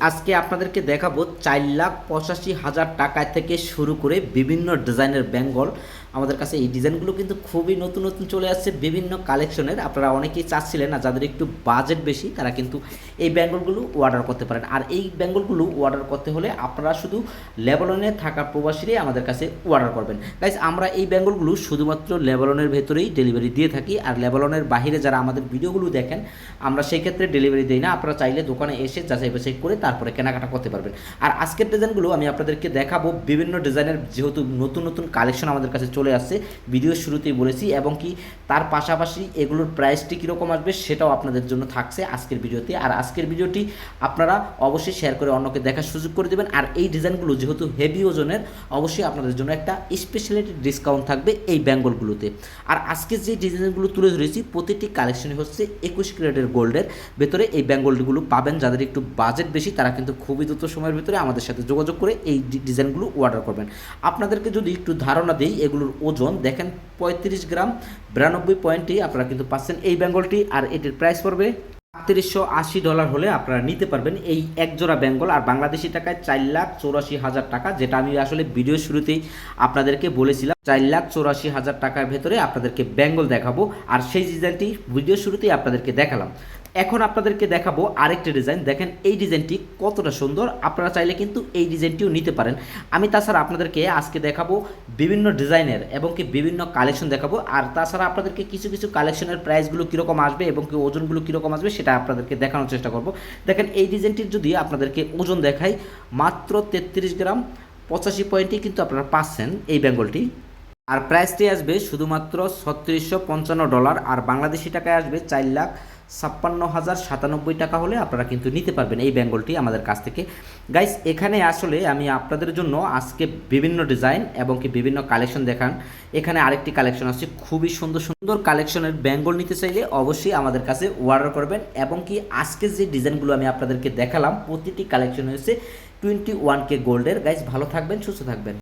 আজকে আপনাদেরকে দেখাবো চার লাখ পঁচাশি হাজার টাকা থেকে শুরু করে বিভিন্ন ডিজাইনের বেঙ্গল আমাদের কাছে এই ডিজাইনগুলো কিন্তু খুবই নতুন নতুন চলে আসছে, বিভিন্ন কালেকশনের। আপনারা অনেকেই চাচ্ছিলেন না, যাদের একটু বাজেট বেশি, তারা কিন্তু এই বেঙ্গলগুলো অর্ডার করতে পারেন। আর এই বেঙ্গলগুলো অর্ডার করতে হলে আপনারা শুধু লেবাননে থাকা প্রবাসীরাই আমাদের কাছে অর্ডার করবেন। গাইজ আমরা এই বেঙ্গলগুলো শুধুমাত্র লেবাননের ভেতরেই ডেলিভারি দিয়ে থাকি, আর লেবাননের বাইরে যারা আমাদের ভিডিওগুলো দেখেন, আমরা সেই ক্ষেত্রে ডেলিভারি দিই না। আপনারা চাইলে দোকানে এসে যাচাই বাছাই করে তারপরে কেনাকাটা করতে পারবেন। আর আজকের ডিজাইনগুলো আমি আপনাদেরকে দেখাবো বিভিন্ন ডিজাইনের যেহেতু নতুন নতুন কালেকশন আমাদের কাছে চলে আসছে। ভিডিও শুরুতেই বলেছি এবং কি তার পাশাপাশি এগুলোর প্রাইসটি কীরকম আসবে সেটাও আপনাদের জন্য থাকছে আজকের ভিডিওতে। আর আজকের ভিডিওটি আপনারা অবশ্যই শেয়ার করে অন্যকে দেখার সুযোগ করে দেবেন। আর এই ডিজাইনগুলো যেহেতু হেভি ওজনের, অবশ্যই আপনাদের জন্য একটা স্পেশালিটি ডিসকাউন্ট থাকবে এই ব্যাঙ্গলগুলোতে আর আজকে যে ডিজাইনগুলো তুলে ধরেছি, প্রতিটি কালেকশনই হচ্ছে একুশ ক্যারেটের গোল্ডের। ভেতরে এই ব্যাঙ্গলগুলো পাবেন। যাদের একটু বাজেট বেশি, তারা কিন্তু খুবই দ্রুত সময়ের ভিতরে আমাদের সাথে যোগাযোগ করে এই ডিজাইনগুলো অর্ডার করবেন। আপনাদেরকে যদি একটু ধারণা দিই, এগুলোর ওজন, দেখেন পঁয়ত্রিশ গ্রাম, বিরানব্বই পয়েন্টই আপনারা কিন্তু পাচ্ছেন এই বেঙ্গলটি, আর এটির প্রাইস পড়বে আটত্রিশশো আশি ডলার হলে আপনারা নিতে পারবেন এই এক জোড়া বেঙ্গল, আর বাংলাদেশি টাকায় চার লাখ চৌরাশি হাজার টাকা, যেটা আমি আসলে ভিডিও শুরুতেই আপনাদেরকে বলেছিলাম, চার লাখ চৌরাশি হাজার টাকার ভেতরে আপনাদেরকে বেঙ্গল দেখাবো, আর সেই ডিজাইনটি ভিডিও শুরুতেই আপনাদেরকে দেখালাম। এখন আপনাদেরকে দেখাবো আরেকটি ডিজাইন দেখেন, এই ডিজাইনটি কতটা সুন্দর। আপনারা চাইলে কিন্তু এই ডিজাইনটিও নিতে পারেন। আমি তাছাড়া আপনাদেরকে আজকে দেখাবো বিভিন্ন ডিজাইনের এবং কি বিভিন্ন কালেকশন দেখাবো। আর তাছাড়া আপনাদেরকে কিছু কিছু কালেকশনের প্রাইসগুলো কীরকম আসবে এবং কি ওজনগুলো কীরকম আসবে সেটা আপনাদেরকে দেখানোর চেষ্টা করব। দেখেন, এই ডিজাইনটির যদি আপনাদেরকে ওজন দেখাই, মাত্র তেত্রিশ গ্রাম, পঁচাশি পয়েন্টই কিন্তু আপনারা পাচ্ছেন এই বেঙ্গলটি। আর প্রাইসটি আসবে শুধুমাত্র ছত্রিশশো পঞ্চান্ন ডলার আর বাংলাদেশি টাকায় আসবে চার লাখ ছাপ্পান্ন হাজার সাতানব্বই টাকা হলে আপনারা কিন্তু নিতে পারবেন এই বেঙ্গলটি আমাদের কাছ থেকে। গাইস এখানে আসলে আমি আপনাদের জন্য আজকে বিভিন্ন ডিজাইন এবং কি বিভিন্ন কালেকশন দেখান। এখানে আরেকটি কালেকশন আছে, খুবই সুন্দর সুন্দর কালেকশনের বেঙ্গল নিতে চাইলে অবশ্যই আমাদের কাছে অর্ডার করবেন এবং কি আজকে যে ডিজাইনগুলো আমি আপনাদেরকে দেখালাম, প্রতিটি কালেকশন হয়েছে টোয়েন্টি ওয়ান কে গোল্ডের। গাইস ভালো থাকবেন, সুস্থ থাকবেন।